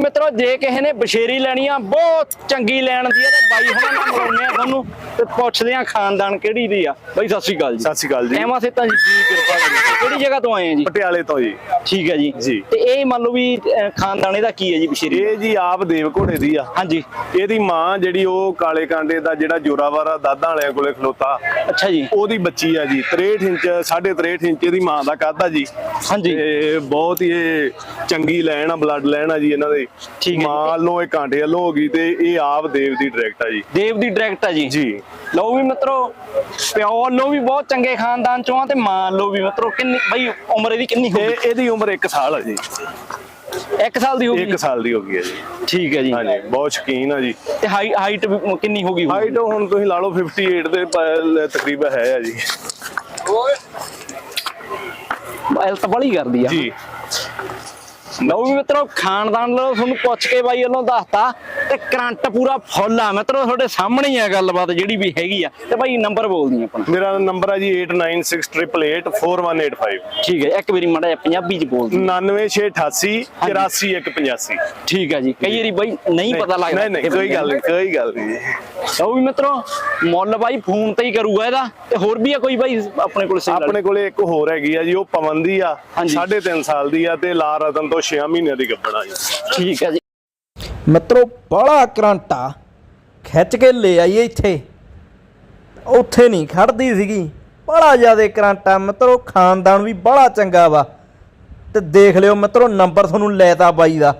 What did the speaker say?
ਮਿੱਤਰੋ ਜੇ ਕਿਸੇ ਨੇ ਬਸ਼ੇਰੀ ਲੈਣੀ ਆ ਬਹੁਤ ਚੰਗੀ ਲੈਣ ਦੀ ਆ ਤੇ ਬਾਈ ਹੁਣਾਂ ਨਾਲ ਮਿਲਾਉਂਦੇ ਆ ਤੁਹਾਨੂੰ ਤੇ ਪੁੱਛਦੇ ਆ ਖਾਨਦਾਨ ਕਿਹੜੀ ਦੀ ਆ। ਬਾਈ ਸਤਿ ਸ਼੍ਰੀ ਅਕਾਲ ਜੀ। ਸਤਿ ਸ਼੍ਰੀ ਅਕਾਲ ਜੀ। ਐਮਾ ਸੇ ਤਾਂ ਜੀ ਕੀ ਕਿਰਪਾ ਕਰੀ ਕਿਹੜੀ ਜਗ੍ਹਾ ਤੋਂ ਆਏ ਆ ਜੀ? ਪਟਿਆਲੇ ਤੋਂ ਜੀ। ਠੀਕ ਹੈ ਜੀ। ਜੀ। ਤੇ ਇਹ ਮੰਨ ਲਓ ਵੀ ਅਹ, ਖਾਨਦਾਨ ਇਹਦਾ ਕੀ ਹੈ ਜੀ ਬਸ਼ੇਰੀ ਇਹ ਜੀ ਆਪ ਦੇਵ ਘੋੜੇ ਦੀ ਆ। ਹਾਂਜੀ। ਇਹਦੀ ਮਾਂ ਜਿਹੜੀ ਉਹ ਕਾਲੇ ਕਾਂਡੇ ਦਾ ਜਿਹੜਾ ਜੋਰਾਵਾਰਾ ਦਾਦਾ ਵਾਲਿਆਂ ਕੋਲੇ ਖਲੋਤਾ। ਅੱਛਾ ਜੀ। ਉਹਦੀ ਬੱਚੀ ਆ ਜੀ। 63 ਇੰਚ 63.5 ਇੰਚ ਇਹਦੀ ਮਾਂ ਦਾ ਕੱਦ ਆ ਜੀ। ਹਾਂਜੀ। ਤੇ ਬਹੁਤ ਹੀ ਇਹ ਚੰਗੀ ਲੈਣ ਆ ਬਲੱਡ ਲੈਣ ਆ ਜੀ ਇਹਨਾਂ ਦੇ। ਠੀਕ ਹੈ ਜੀ। ਮਾਂ ਵੱਲੋਂ ਇਹ ਕਾਂਡੇ ਵੱਲੋਂ ਹੋ ਗਈ ਤੇ ਇਹ ਆਪ ਦੇਵ ਦੀ ਡਾਇਰੈਕਟ ਆ ਜੀ। ਦੇਵ ਦੀ ਡਾਇਰੈਕਟ ਆ ਜੀ। ਜੀ। ਲਓ ਵੀ ਮਿੱਤਰੋ ਪਿਓ ਲੋ ਵੀ ਬਹੁਤ ਚੰਗੇ ਖਾਨਦਾਨ ਚੋਂ ਆ ਤੇ ਮਾਂ ਲੋ ਵੀ। ਮਿੱਤਰੋ ਕਿੰਨੀ ਬਈ ਉਮਰ ਇਹਦੀ ਕਿੰਨੀ ਹੋਊਗੀ? ਇਹਦੀ ਉਮਰ 1 ਸਾਲ ਆ ਜੀ। 1 ਸਾਲ ਦੀ ਹੋਊਗੀ? 1 ਸਾਲ ਦੀ ਹੋ ਗਈ ਹੈ ਜੀ। ਠੀਕ ਹੈ ਜੀ। ਹਾਂਜੀ ਬਹੁਤ ਸ਼ਕੀਨ ਆ ਜੀ। ਤੇ ਹਾਈਟ ਕਿੰਨੀ ਹੋਗੀ ਹਾਈਟ ਹੁਣ ਤੁਸੀਂ ਲਾ ਲਓ 58 ਦੇ ਤਕਰੀਬਨ ਹੈ ਆ ਜੀ। ਐਲ ਤਾਂ ਬੜੀ ਕਰਦੀ ਆ। ਜੀ। ਲਓ ਵੀ ਮਿੱਤਰੋ ਖਾਨਦਾਨ ਲੋ ਤੁਹਾਨੂੰ ਪੁੱਛ ਕੇ ਬਾਈ ਵੱਲੋਂ ਦੱਸਤਾ ਤੇ ਕਰੰਟ ਪੂਰਾ ਫੁੱਲ ਆ। ਮਿੱਤਰੋ ਤੁਹਾਡੇ ਸਾਹਮਣੇ ਹੀ ਆ ਗੱਲਬਾਤ ਜਿਹੜੀ ਵੀ ਹੈਗੀ ਆ। ਤੇ ਬਾਈ ਨੰਬਰ ਬੋਲਦੀ ਆਪਾਂ ਮੇਰਾ ਨੰਬਰ ਹੈ ਜੀ 8968884185 ਠੀਕ ਹੈ ਇੱਕ ਵਾਰੀ ਮਾੜਾ ਪੰਜਾਬੀ ਚ ਬੋਲ ਦਿਓ 99688 84185 ਠੀਕ ਹੈ ਜੀ ਕਈ ਵਾਰੀ ਬਾਈ ਨਹੀਂ ਪਤਾ ਲੱਗਦਾ ਨਹੀਂ ਨਹੀਂ ਕੋਈ ਗੱਲ ਨਹੀਂ ਕੋਈ ਗੱਲ ਨਹੀਂ। ਲਓ ਵੀ ਮਿੱਤਰੋ ਮੁੱਲ ਬਾਈ ਫੋਨ ਤੇ ਹੀ ਕਰੂਗਾ ਇਹਦਾ ਤੇ ਹੋਰ ਵੀ ਆ ਕੋਈ ਬਾਈ ਆਪਣੇ ਕੋਲ ਆਪਣੇ ਕੋਲੇ ਇੱਕ ਹੋਰ ਹੈਗੀ ਆ ਜੀ ਉਹ ਪਵਨ ਦੀ ਆ ਹਾਂਜੀ। 3.5 ਸਾਲ ਦੀ ਆ ਤੇ ਲਾ ਰਤਨ ਤੋਂ 6 ਮਹੀਨਿਆਂ ਦੀ ਗੱਭਣ ਆ ਜੀ ਠੀਕ ਹੈ ਜੀ। ਮਿੱਤਰੋ ਬੜਾ ਕਰੰਟ ਖਿੱਚ ਕੇ ਲੈ ਆਈਏ ਇੱਥੇ। ਉੱਥੇ ਨਹੀਂ ਖੜਦੀ ਸੀਗੀ। ਬੜਾ ਜ਼ਿਆਦਾ ਕਰੰਟ ਮਿੱਤਰੋ ਖਾਨਦਾਨ ਵੀ ਬੜਾ ਚੰਗਾ ਵਾ। ਤੇ ਦੇਖ ਲਿਓ ਮਿੱਤਰੋ ਨੰਬਰ ਤੁਹਾਨੂੰ ਲੈਤਾ ਬਾਈ ਦਾ।